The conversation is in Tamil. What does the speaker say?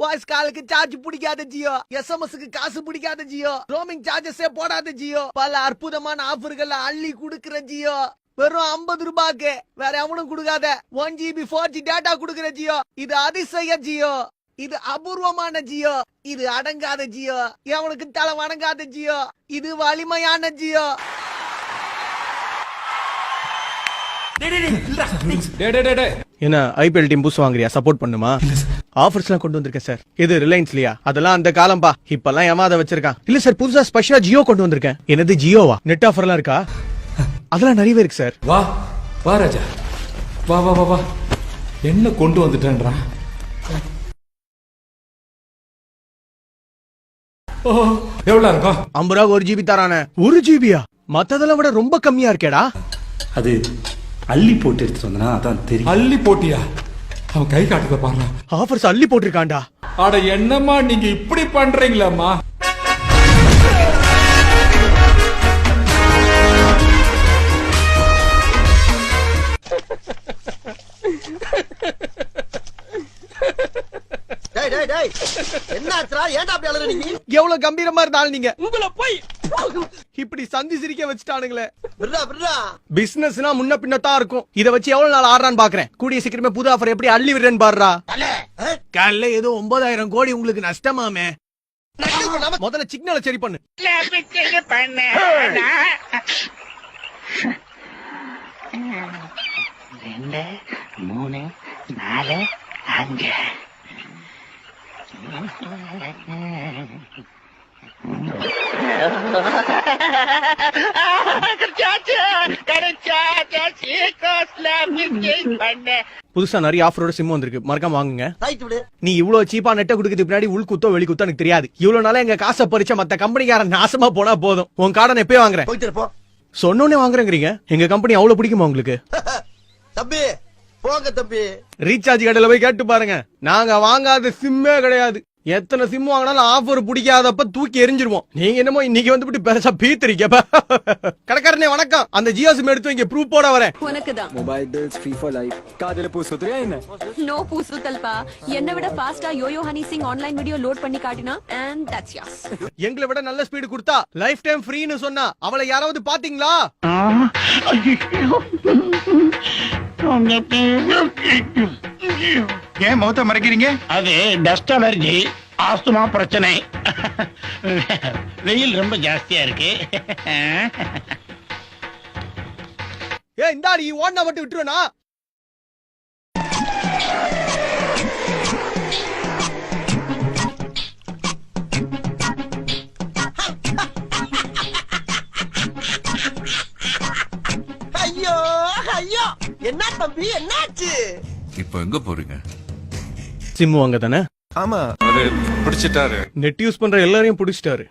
வாய்ஸ் காலுக்கு சார்ஜ் பிடிக்காத ஜியோ. எஸ்எம்எஸ்க்கு காசு பிடிக்காத ஜியோ. ரோமிங் சார்ஜஸே போடாத ஜியோ. பல அற்புதமான ஆஃபர்கள் அள்ளி கொடுக்கிற ஜியோ. வெறும் 50 ரூபாய்க்கு வேற எவனும் கொடுக்காத. One GB four G data கொடுக்கிற ஜியோ. இது அதிசய ஜியோ. இது அபூர்வமான ஜியோ. இது அடங்காத ஜியோ. எவனுக்கு தலை வணங்காத ஜியோ. இது வலிமையான ஜியோ. என்ன ஐபிஎல் டீம் புஸ் வாங்குறியா? சப்போர்ட் பண்ணுமா? ஆஃபர்ஸ் எல்லாம் கொண்டு வந்திருக்கேன் சார் இது ரிலையன்ஸ்லயா அதெல்லாம் அந்த காலம்பா இப்பெல்லாம் ஏமாத வச்சிருக்கான். இல்ல சார் புதுசா ஸ்பெஷலா ஜியோ கொண்டு வந்திருக்கேன். என்னது ஜியோவா நெட் ஆஃபர் எல்லாம் இருக்கா? அதெல்லாம் நிறையவே இருக்கு சார் வா வா ராஜா. வா வா வா வா. என்ன கொண்டு வந்துட்டேன்றா? ஓ எவ்வளவு இருக்கும் ஐம்பது ரூபா ஒரு ஜிபி தரானே. ஒரு ஜிபியா மத்ததெல்லாம் விட ரொம்ப கம்மியா இருக்கேடா. அது அள்ளி போட்டு எடுத்துட்டு வந்தனா அதான் தெரியும். அள்ளி போட்டியா? அவன் கை காட்டுறத பாருங்க ஆஃபர்ஸ் அள்ளி போட்டிருக்கான்டா. அட என்னம்மா நீங்க இப்படி பண்றீங்களாம்மா? டேய் டேய் டேய். என்னாச்சுடா ஏன்டா அப்படி நீ எவ்வளவு கம்பீரமா இருந்தாலும் நீங்க. உங்களை போய் இப்படி சந்தி சிரிக்க வச்சுட்டானுங்களே. பிசினஸ்னா முன்ன பின்னத்தான் இருக்கும். இத வச்சு எவ்வளவு நாள் ஆடுறான்னு பாக்குறேன். கூடிய சீக்கிரமே புது ஆஃபர் எப்படி அள்ளி விடுறேன்னு பாடுறா காலைல ஏதோ ஒன்பதாயிரம் கோடி உங்களுக்கு நஷ்டமாமே முதல்ல சிக்னலை சரி பண்ணு. ரெண்டு மூணு நாலு அஞ்சு. புதுசா நிறைய ஆஃபரோட சிம் வந்திருக்கு. மறக்காம வாங்குங்க. நீ இவ்வளவு சீப்பா நெட்டை குடுக்கிறதுக்கு பின்னாடி உள் குத்தோ வெளி குத்தோ எனக்கு தெரியாது. இவ்வளவு நாளா எங்க காசை பறிச்ச மத்த கம்பெனிக்காரன் நாசமா போனா போதும். உன் கார்டை எப்பயே வாங்குறேன். சொன்னோன்னே வாங்குறேங்கிறீங்க. எங்க கம்பெனி அவ்வளவு பிடிக்குமா உங்களுக்கு? தம்பி போங்க தம்பி. ரீசார்ஜ் கடையில போய் கேட்டு பாருங்க. நாங்க வாங்காத சிம்மே கிடையாது. எத்தனை சிம் வாங்கினாலும் ஆஃபர் பிடிக்காதப்ப தூக்கி எரிஞ்சிருவோம் நீங்க என்னமோ இன்னைக்கு வந்துட்டு பெருசா பீத்துறீங்க கடைக்காரனே வணக்கம். அந்த ஜியோ சிம் எடுத்து இங்க ப்ரூஃப் போட வரேன். உனக்கு தான் mobile bills free for life காதுல பூ சுத்துறியா என்ன? நோ பூசுத்தல்பா என்னை விட ஃபாஸ்டா Yo Yo Honey Singh online video load பண்ணி காட்டினா அண்ட் தட்ஸ் யாஸ் எங்களை விட நல்ல ஸ்பீடு கொடுத்தா லைஃப் டைம் ஃப்ரீன்னு சொன்னா அவளை யாராவது பாத்தீங்களா? ஏன் முகத்தை மறைக்கிறீங்க? அது டஸ்ட் அலர்ஜி ஆஸ்துமா பிரச்சனை. வெயில் ரொம்ப ஜாஸ்தியா இருக்கு. ஏ இந்தா நீ ஓடினா மட்டும் விட்டுருவேனா? ஐயோ ஐயோ. என்ன தம்பி என்னாச்சு? இப்போ எங்க போறீங்க? சிம் வாங்க தானே? ஆமா. அவரு பிடிச்சிட்டாரு. நெட் யூஸ் பண்ற எல்லாரையும் பிடிச்சிட்டாரு.